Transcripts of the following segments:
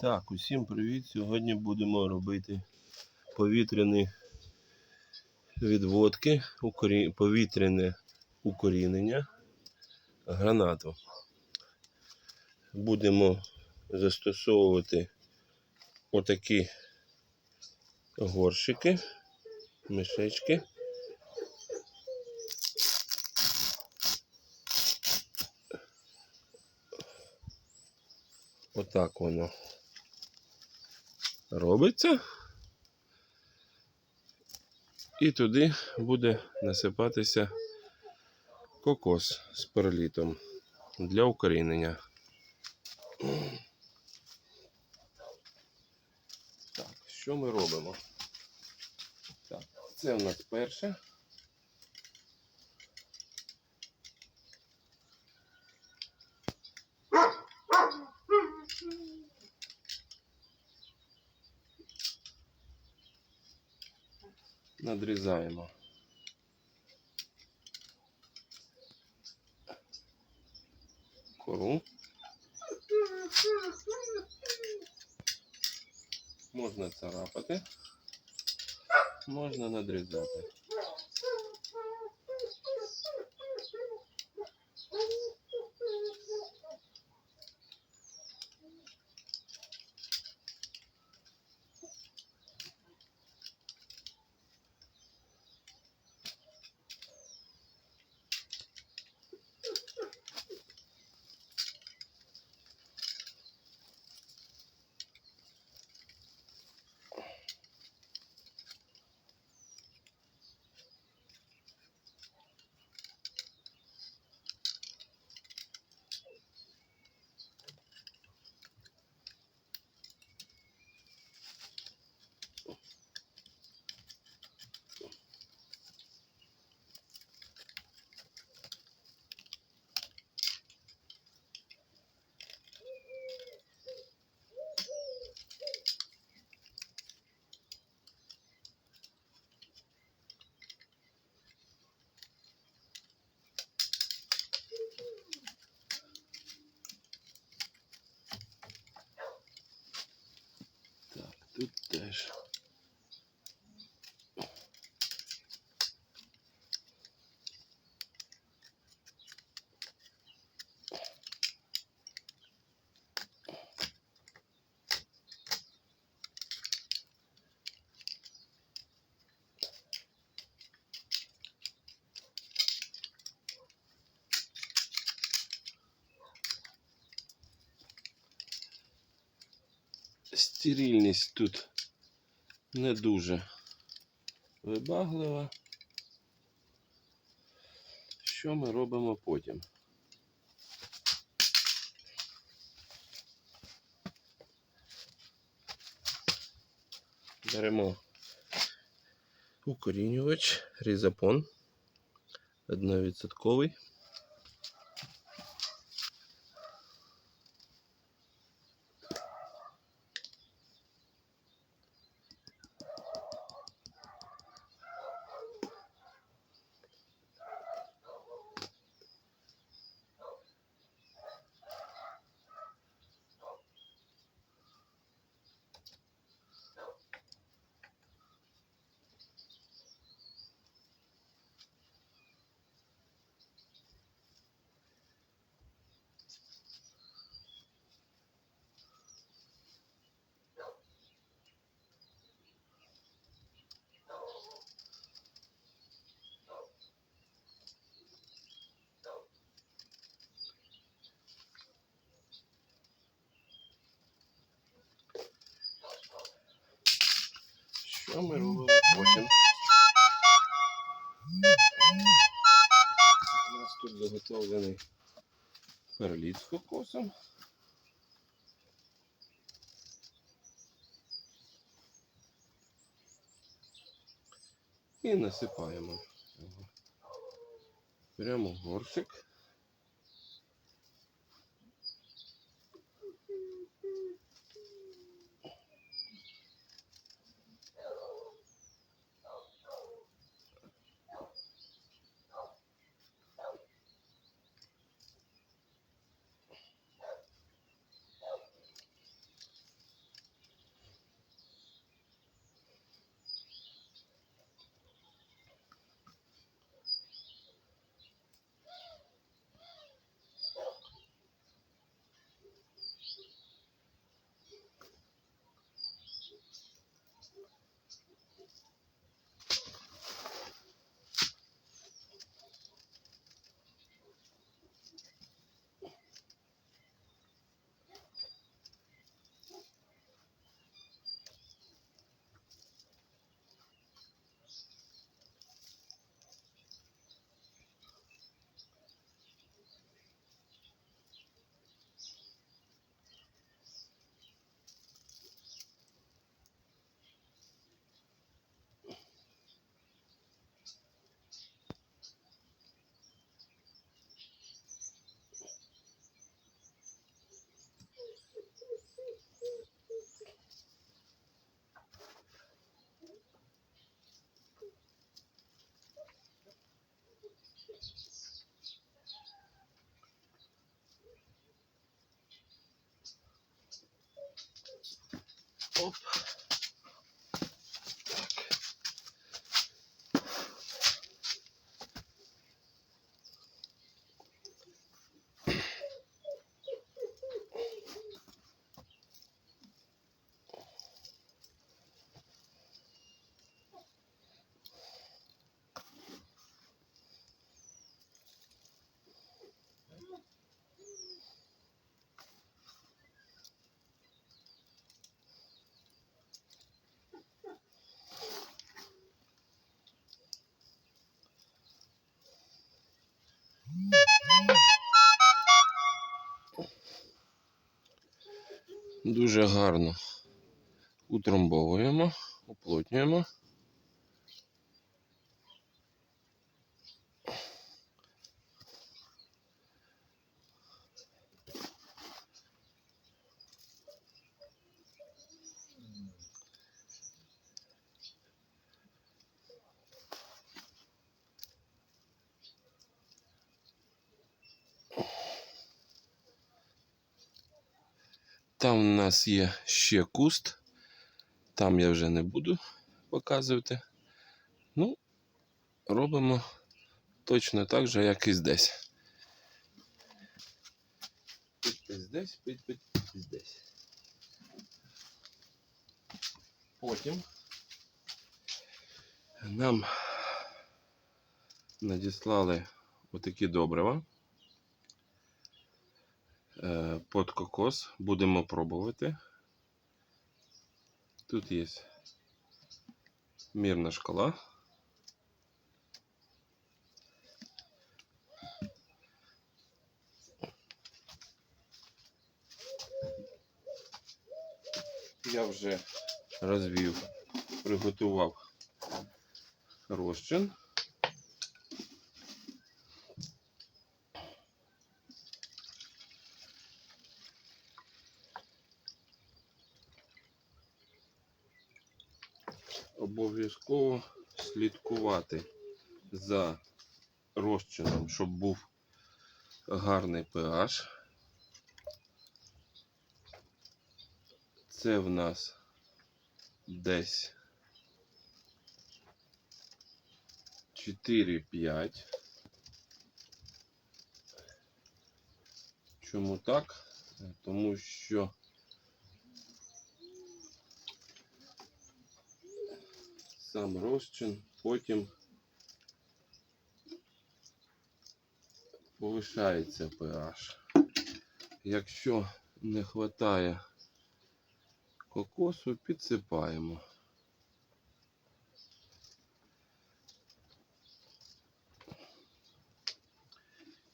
Так, усім привіт. Сьогодні будемо робити повітряні відводки, повітряне укорінення гранату. Будемо застосовувати отакі горщики, мішечки. Отак воно робиться. І туди буде насипатися кокос з перелітом для укорінення. Так, що ми робимо? Так, це у нас перше. Надрізаємо. Кору. Можна царапати, можна надрізати. стерильність тут не дуже вибаглива. Що ми робимо потім? Беремо укорінювач різапон 1%. то ми робимо потім. У нас тут заготовлений перліт з кокосом. І насипаємо прямо в горщик. both. Дуже гарно утрамбовуємо, уплотнюємо. Там у нас є ще куст. Там я вже не буду показувати. Ну, робимо точно так же, як і здесь. Пить здесь, пить, здесь. Потім нам надіслали отакі добрива. Е, Под кокос будемо пробувати. Тут є мірна шкала. Я вже розвів, приготував розчин. Обов'язково слідкувати за розчином, щоб був гарний pH. Це в нас десь 4-5. Чому так? Тому що сам розчин потім повишається pH. Якщо не вистачає кокосу, підсипаємо.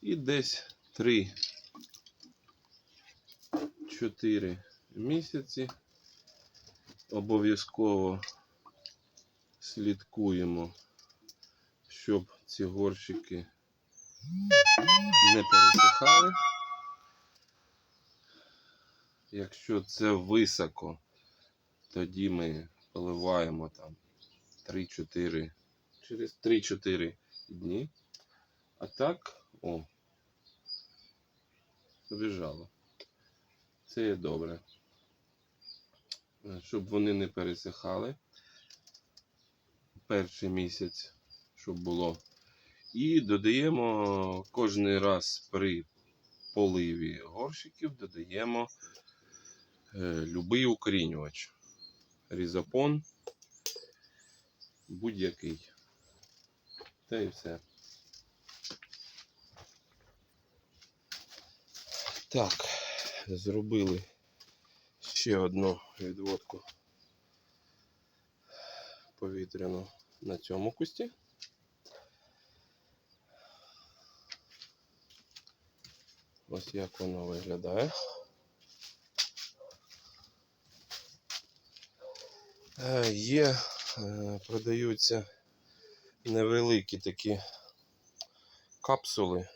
І десь 3-4 місяці обов'язково слідкуємо, щоб ці горщики не пересихали. Якщо це високо, тоді ми поливаємо там 3-4 через 3-4 дні. А так, о, побіжало. Це є добре. Щоб вони не пересихали перший місяць, щоб було. І додаємо кожен раз при поливі горщиків додаємо е, любий укорінювач. Різопон будь-який. Та і все. Так, зробили ще одну відводку повітряну на цьому кусті. Ось як воно виглядає. Е, Є, е, продаються невеликі такі капсули.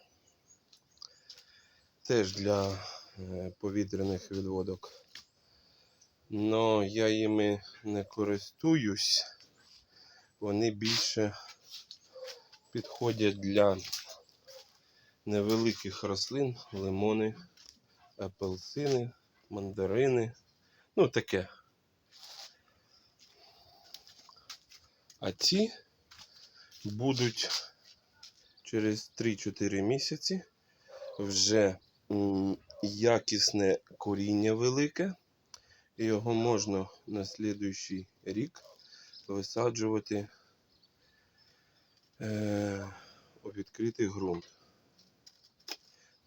Теж для е, повітряних відводок. Но я їми не користуюсь вони більше підходять для невеликих рослин, лимони, апельсини, мандарини. Ну таке. А ці будуть через 3-4 місяці вже якісне коріння велике, і його можна на слідуючий рік висаджувати е, у відкритий ґрунт.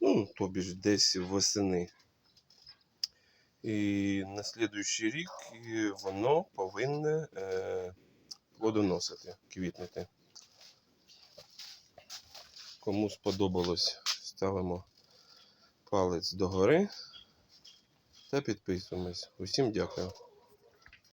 Ну, тобі ж десь восени. І на слідуючий рік воно повинне е, плодоносити, квітнути. Кому сподобалось, ставимо палець догори та підписуємось. Усім дякую.